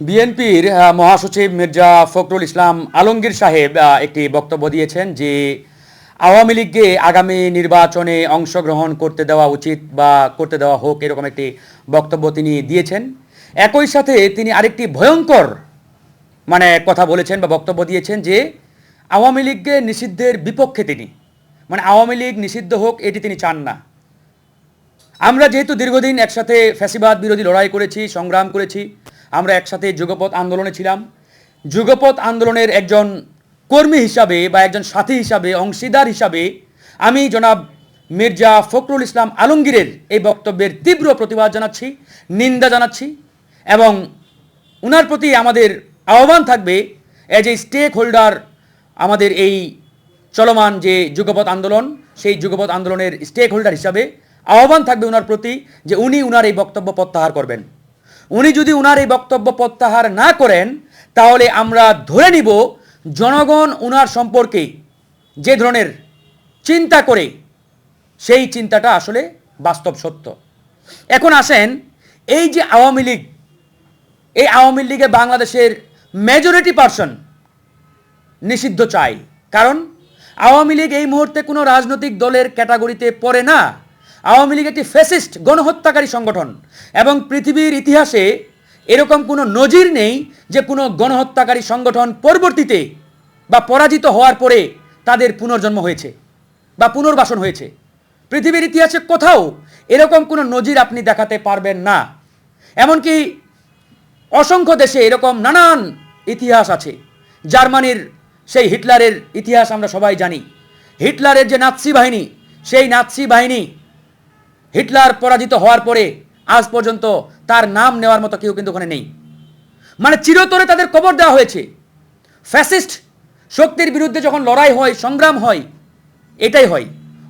বিএনপির মহাসচিব মির্জা ফখরুল ইসলাম আলমগীর সাহেব একটি বক্তব্য দিয়েছেন যে আওয়ামী লীগকে আগামী নির্বাচনে অংশগ্রহণ করতে দেওয়া উচিত বা করতে দেওয়া হোক এরকম একটি বক্তব্য তিনি দিয়েছেন। একই সাথে তিনি আরেকটি ভয়ঙ্কর মানে কথা বলেছেন বা বক্তব্য দিয়েছেন যে আওয়ামী লীগকে নিষিদ্ধের বিপক্ষে তিনি মানে আওয়ামী লীগ নিষিদ্ধ হোক এটি তিনি চান না। আমরা যেহেতু দীর্ঘদিন একসাথে ফ্যাসিবাদ বিরোধী লড়াই করেছি, সংগ্রাম করেছি আমরা একসাথে যুগপথ আন্দোলনে ছিলাম। যুগপথ আন্দোলনের একজন কর্মী হিসাবে বা একজন সাথী হিসাবে, অংশীদার হিসাবে আমি জনাব মির্জা ফখরুল ইসলাম আলমগীরের এই বক্তব্যের তীব্র প্রতিবাদ জানাচ্ছি, নিন্দা জানাচ্ছি এবং উনার প্রতি আমাদের আহ্বান থাকবে এজ এ স্টেক হোল্ডার আমাদের এই চলমান যে যুগপথ আন্দোলন, সেই যুগপথ আন্দোলনের স্টেক হোল্ডার হিসাবে আহ্বান থাকবে উনার প্রতি যে উনি উনার এই বক্তব্য প্রত্যাহার করবেন। উনি যদি উনার এই বক্তব্য প্রত্যাহার না করেন, তাহলে আমরা ধরে নিব জনগণ উনার সম্পর্কে যে ধরনের চিন্তা করে, সেই চিন্তাটা আসলে বাস্তব সত্য। এখন আসেন, এই যে আওয়ামী লীগ, এই আওয়ামী লীগে বাংলাদেশের মেজরিটি পার্সন নিষিদ্ধ চাই। কারণ আওয়ামী লীগ এই মুহূর্তে কোনো রাজনৈতিক দলের ক্যাটাগরিতে পড়ে না। আওয়ামী লীগ একটি ফেসিস্ট গণহত্যাকারী সংগঠন এবং পৃথিবীর ইতিহাসে এরকম কোনো নজির নেই যে কোনো গণহত্যাকারী সংগঠন পরবর্তীতে বা পরাজিত হওয়ার পরে তাদের পুনর্জন্ম হয়েছে বা পুনর্বাসন হয়েছে। পৃথিবীর ইতিহাসে কোথাও এরকম কোনো নজির আপনি দেখাতে পারবেন না। এমনকি অসংখ্য দেশে এরকম নানান ইতিহাস আছে। জার্মানির সেই হিটলারের ইতিহাস আমরা সবাই জানি। হিটলারের যে নাৎসি বাহিনী, সেই নাৎসি বাহিনী হিটলার পরাজিত হওয়ার পরে আজ পর্যন্ত তার নাম নেওয়ার মতো কেউ কিন্তু ওখানে নেই। মানে চিরতরে তাদের কবর দেওয়া হয়েছে। ফ্যাসিস্ট শক্তির বিরুদ্ধে যখন লড়াই হয়, সংগ্রাম হয়, এটাই হয়।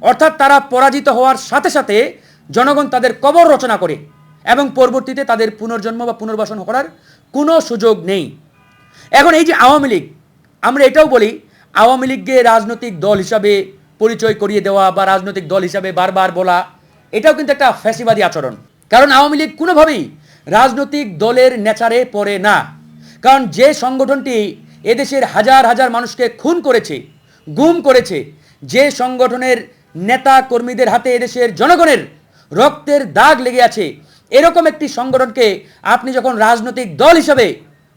অর্থাৎ তারা পরাজিত হওয়ার সাথে সাথে জনগণ তাদের কবর রচনা করে এবং পরবর্তীতে তাদের পুনর্জন্ম বা পুনর্বাসন করার কোনো সুযোগ নেই। এখন এই যে আওয়ামী লীগ, আমরা এটাও বলি, আওয়ামী লীগকে রাজনৈতিক দল হিসাবে পরিচয় করিয়ে দেওয়া বা রাজনৈতিক দল হিসাবে বারবার বলা এটাও কিন্তু একটা ফ্যাসিবাদী আচরণ। কারণ আওয়ামী লীগ কোনোভাবেই রাজনৈতিক দলের নেচারে পড়ে না। কারণ যে সংগঠনটি এদেশের হাজার হাজার মানুষকে খুন করেছে, গুম করেছে, যে সংগঠনের নেতা কর্মীদের হাতে এদেশের জনগণের রক্তের দাগ লেগে আছে, এরকম একটি সংগঠনকে আপনি যখন রাজনৈতিক দল হিসাবে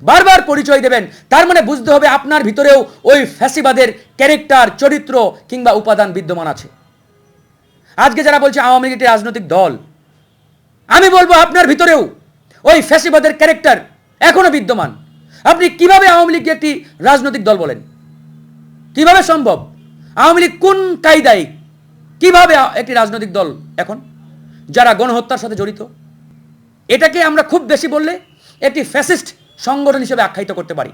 বারবার পরিচয় দেবেন, তার মানে বুঝতে হবে আপনার ভিতরেও ওই ফ্যাসিবাদের ক্যারেক্টার, চরিত্র কিংবা উপাদান বিদ্যমান আছে। আজকে যারা বলছে আওয়ামী লীগ একটি রাজনৈতিক দল, আমি বলব আপনার ভিতরেও ওই ফ্যাসিবাদের ক্যারেক্টার এখনও বিদ্যমান। আপনি কীভাবে আওয়ামী লীগকে একটি রাজনৈতিক দল বলেন? কীভাবে সম্ভব? আওয়ামী লীগ কোন কায়দায় কীভাবে একটি রাজনৈতিক দল এখন? যারা গণহত্যার সাথে জড়িত। এটাকে আমরা খুব বেশি বললে একটি ফ্যাসিস্ট সংগঠন হিসেবে আখ্যায়িত করতে পারি।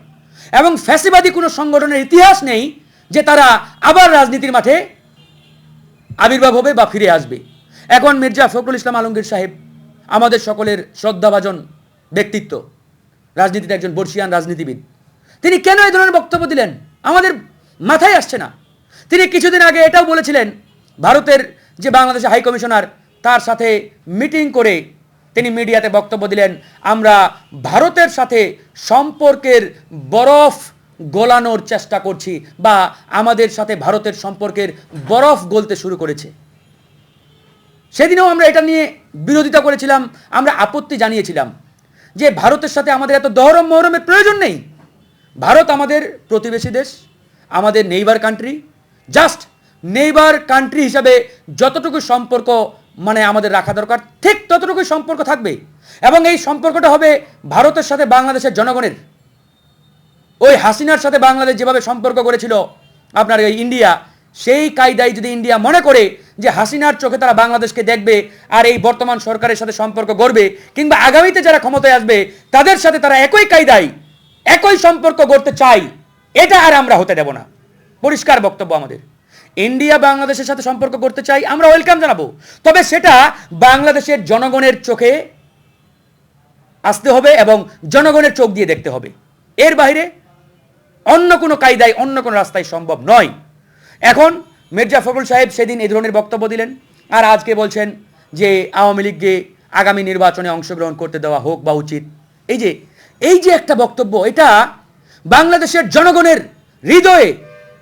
এবং ফ্যাসিবাদী কোনো সংগঠনের ইতিহাস নেই যে তারা আবার রাজনীতির মাঠে আবির্ভাব হবে বা ফিরে আসবে। এখন মির্জা ফখরুল ইসলাম আলমগীর সাহেব আমাদের সকলের শ্রদ্ধাভাজন ব্যক্তিত্ব, রাজনীতিতে একজন বর্ষিয়ান রাজনীতিবিদ। তিনি কেন এই ধরনের বক্তব্য দিলেন? আমাদের মাথায় আসছে না। তিনি কিছুদিন আগে এটাও বলেছিলেন, ভারতের যে বাংলাদেশের হাই কমিশনার, তার সাথে মিটিং করে তিনি মিডিয়াতে বক্তব্য দিলেন, আমরা ভারতের সাথে সম্পর্কের বরফ গলানোর চেষ্টা করছি বা আমাদের সাথে ভারতের সম্পর্কের বরফ গলতে শুরু করেছে। সেদিনও আমরা এটা নিয়ে বিরোধিতা করেছিলাম, আমরা আপত্তি জানিয়েছিলাম যে ভারতের সাথে আমাদের এত দহরম মহরমের প্রয়োজন নেই। ভারত আমাদের প্রতিবেশী দেশ, আমাদের neighbour country just neighbour country হিসাবে যতটুকু সম্পর্ক মানে আমাদের রাখা দরকার, ঠিক ততটুকুই সম্পর্ক থাকবে। এবং এই সম্পর্কটা হবে ভারতের সাথে বাংলাদেশের জনগণের। ওই হাসিনার সাথে বাংলাদেশ যেভাবে সম্পর্ক করেছিল, আপনার এই ইন্ডিয়া, সেই কায়দায় যদি ইন্ডিয়া মনে করে যে হাসিনার চোখে তারা বাংলাদেশকে দেখবে আর এই বর্তমান সরকারের সাথে সম্পর্ক গড়বে, কিংবা আগামীতে যারা ক্ষমতায় আসবে, তাদের সাথে তারা একই কায়দায় একই সম্পর্ক গড়তে চাই, এটা আর আমরা হতে দেব না। পরিষ্কার বক্তব্য আমাদের। ইন্ডিয়া বাংলাদেশের সাথে সম্পর্ক করতে চাই, আমরা ওয়েলকাম জানাব। তবে সেটা বাংলাদেশের জনগণের চোখে আসতে হবে এবং জনগণের চোখ দিয়ে দেখতে হবে। এর বাইরে অন্য কোনো কায়দায়, অন্য কোনো রাস্তায় সম্ভব নয়। এখন মির্জা ফখরুল সাহেব সেদিন এই ধরনের বক্তব্য দিলেন আর আজকে বলছেন যে আওয়ামী লীগকে আগামী নির্বাচনে অংশগ্রহণ করতে দেওয়া হোক বা উচিত। এই যে এই যে একটা বক্তব্য, এটা বাংলাদেশের জনগণের হৃদয়ে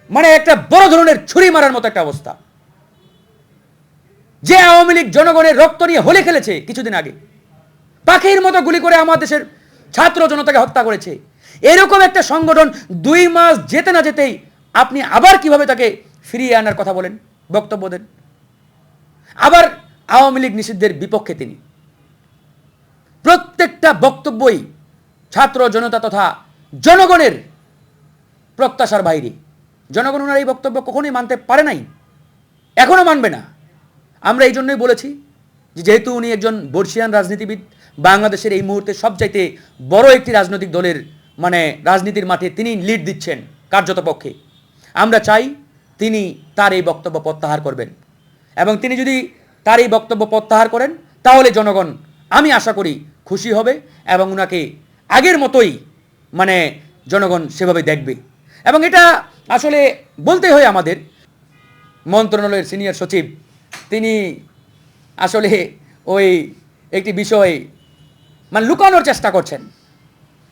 মানে একটা বড় ধরনের ছুরি মারার মতো একটা অবস্থা। যে আওয়ামী লীগ জনগণের রক্ত নিয়ে হোলি খেলেছে কিছুদিন আগে, পাখির মতো গুলি করে আমার দেশের ছাত্র জনতাকে হত্যা করেছে। এরকম একটা সংগঠন দুই মাস যেতে না যেতেই আপনি আবার কীভাবে তাকে ফিরিয়ে আনার কথা বলেন, বক্তব্য দেন? আবার আওয়ামী লীগ নিষিদ্ধের বিপক্ষে তিনি। প্রত্যেকটা বক্তব্যই ছাত্র জনতা তথা জনগণের প্রত্যাশার বাইরে। জনগণ ওনার এই বক্তব্য কখনোই মানতে পারে নাই এখনও মানবে না। আমরা এই জন্যই বলেছি যেহেতু উনি একজন বর্ষিয়ান রাজনীতিবিদ বাংলাদেশের এই মুহূর্তে সবচাইতে বড় একটি রাজনৈতিক দলের মানে রাজনীতির মাঠে তিনি লিড দিচ্ছেন কার্যত পক্ষে। আমরা চাই তিনি তার এই বক্তব্য প্রত্যাহার করবেন। এবং তিনি যদি তার এই বক্তব্য প্রত্যাহার করেন, তাহলে জনগণ, আমি আশা করি, খুশি হবে এবং ওনাকে আগের মতোই মানে জনগণ সেভাবে দেখবে। এবং এটা আসলে বলতে হয় আমাদের, মন্ত্রণালয়ের সিনিয়র সচিব, তিনি আসলে ওই একটি বিষয় মানে লুকানোর চেষ্টা করছেন।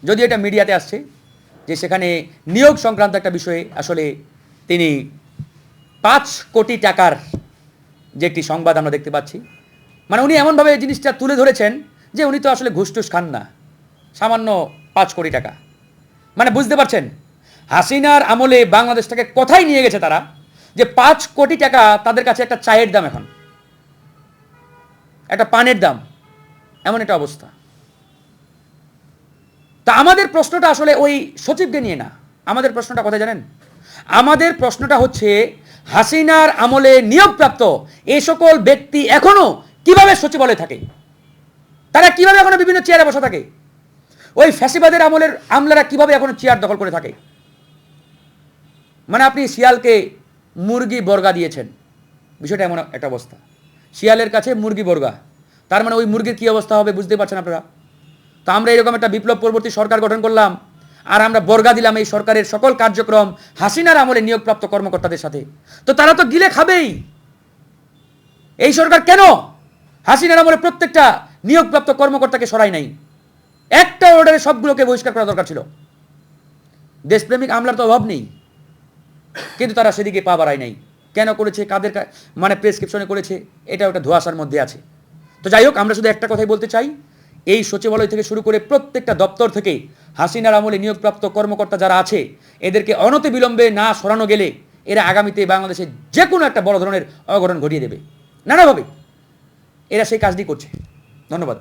যদি এটা মিডিয়াতে আসছে যে সেখানে নিয়োগ সংক্রান্ত একটা বিষয়ে আসলে তিনি পাঁচ কোটি টাকার যে একটি সংবাদ আমরা দেখতে পাচ্ছি মানে উনি এমনভাবে জিনিসটা তুলে ধরেছেন যে উনি তো আসলে ঘুষটুস খান না। সামান্য পাঁচ কোটি টাকা। মানে বুঝতে পারছেন? হাসিনার আমলে বাংলাদেশটাকে কোথায় নিয়ে গেছে তারা যে পাঁচ কোটি টাকা তাদের কাছে একটা চায়ের দাম এখন। একটা পানের দাম। এমন একটা অবস্থা। তা আমাদের প্রশ্নটা আসলে ওই সচিবকে নিয়ে না। আমাদের প্রশ্নটা কোথায় জানেন? আমাদের প্রশ্নটা হচ্ছে, হাসিনার আমলে নিয়োগপ্রাপ্ত এই সকল ব্যক্তি এখনও কীভাবে সচিবালয়ে থাকে? তারা কীভাবে এখনও বিভিন্ন চেয়ারে বসে থাকে? ওই ফ্যাসিবাদের আমলের আমলারা কীভাবে এখনও চেয়ার দখল করে থাকে? মানে আপনি শিয়ালকে মুরগি বর্গা দিয়েছেন। বিষয়টা এমন একটা অবস্থা। শিয়ালের কাছে মুরগি বর্গা। তার মানে ওই মুরগির কী অবস্থা হবে বুঝতে পারছেন আপনারা? তো আমরা এরকম একটা বিপ্লব পরবর্তী সরকার গঠন করলাম, আর আমরা বর্গা দিলাম এই সরকারের সকল কার্যক্রম হাসিনার আমলে নিয়োগপ্রাপ্ত কর্মকর্তাদের সাথে। তো তারা তো গিলে খাবেই। এই সরকার কেন? হাসিনার আমলে প্রত্যেকটা নিয়োগপ্রাপ্ত কর্মকর্তাকে সরাই নাই। একটা অর্ডারে সবগুলোকে বহিষ্কার করা দরকার ছিল। দেশপ্রেমিক আমলার তো অভাব নেই। কিন্তু তারা সেদিকে পা বাড়ায় নাই। কেন করেছে, কাদের মানে প্রেসক্রিপশনে করেছে এটা ওটা ধোয়াশার মধ্যে আছে। তো যাই হোক, আমরা শুধু একটা কথাই বলতে চাই। এই সচিবালয় থেকে শুরু করে প্রত্যেকটা দপ্তর থেকে হাসিনার আমলে নিয়োগপ্রাপ্ত কর্মকর্তা যারা আছে, এদেরকে অনতি বিলম্বে না সরানো গেলে এরা আগামীতে বাংলাদেশে যে কোনো একটা বড় ধরনের অঘটন ঘটিয়ে দেবে। নানাভাবে। এরা সেই কাজটি করছে। ধন্যবাদ।